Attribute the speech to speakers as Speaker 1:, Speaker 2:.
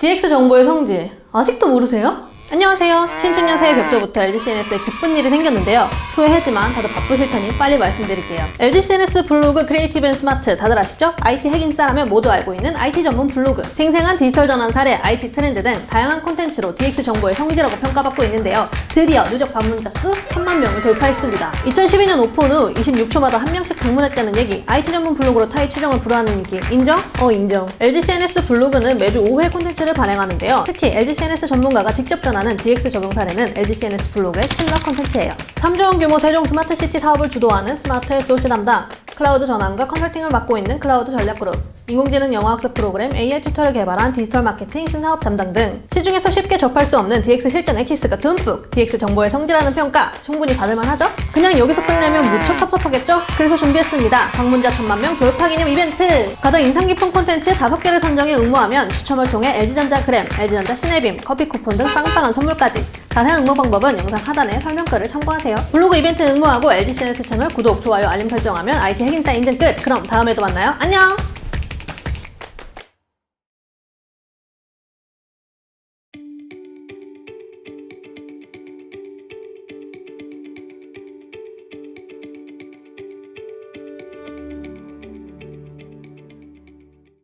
Speaker 1: DX 정보의 성지 아직도 모르세요? 안녕하세요. 신축년 새해 벽돌부터 LGCNS에 기쁜 일이 생겼는데요. 소외하지만 다들 바쁘실 테니 빨리 말씀드릴게요. LGCNS 블로그 크리에이티브 앤 스마트 다들 아시죠? IT 핵인싸라면 모두 알고 있는 IT 전문 블로그. 생생한 디지털 전환 사례, IT 트렌드 등 다양한 콘텐츠로 DX 정보의 성지라고 평가받고 있는데요. 드디어 누적 방문자 수 1000만 명을 돌파했습니다. 2012년 오픈 후 26초마다 한 명씩 방문했다는 얘기, IT 전문 블로그로 타의 추정을 불허하는 인기 인정? 어 인정. LGCNS 블로그는 매주 5회 콘텐츠를 발행하는데요. 특히 LGCNS 전문가가 직접 전하는 DX 적용 사례는 LGCNS 블로그의 킬러 콘텐츠예요. 3조 원 규모 세종 스마트 시티 사업을 주도하는 스마트 SOC 담당, 클라우드 전환과 컨설팅을 맡고 있는 클라우드 전략그룹, 인공지능 영어학습 프로그램 AI 튜터를 개발한 디지털 마케팅 신사업 담당 등 시중에서 쉽게 접할 수 없는 DX 실전 엑기스가 듬뿍 DX 정보의 성지라는 평가 충분히 받을만 하죠? 그냥 여기서 끝내면 무척 섭섭하겠죠? 그래서 준비했습니다. 방문자 천만 명 돌파 기념 이벤트! 가장 인상 깊은 콘텐츠 5개를 선정해 응모하면 추첨을 통해 LG전자 크렘, LG전자 시네빔, 커피 쿠폰 등 빵빵한 선물까지 자세한 응모 방법은 영상 하단의 설명글을 참고하세요. 블로그 이벤트 응모하고 LG CNS 채널 구독, 좋아요, 알림 설정하면 IT 핵인싸 인증 끝! 그럼 다음에도 만나요. 안녕!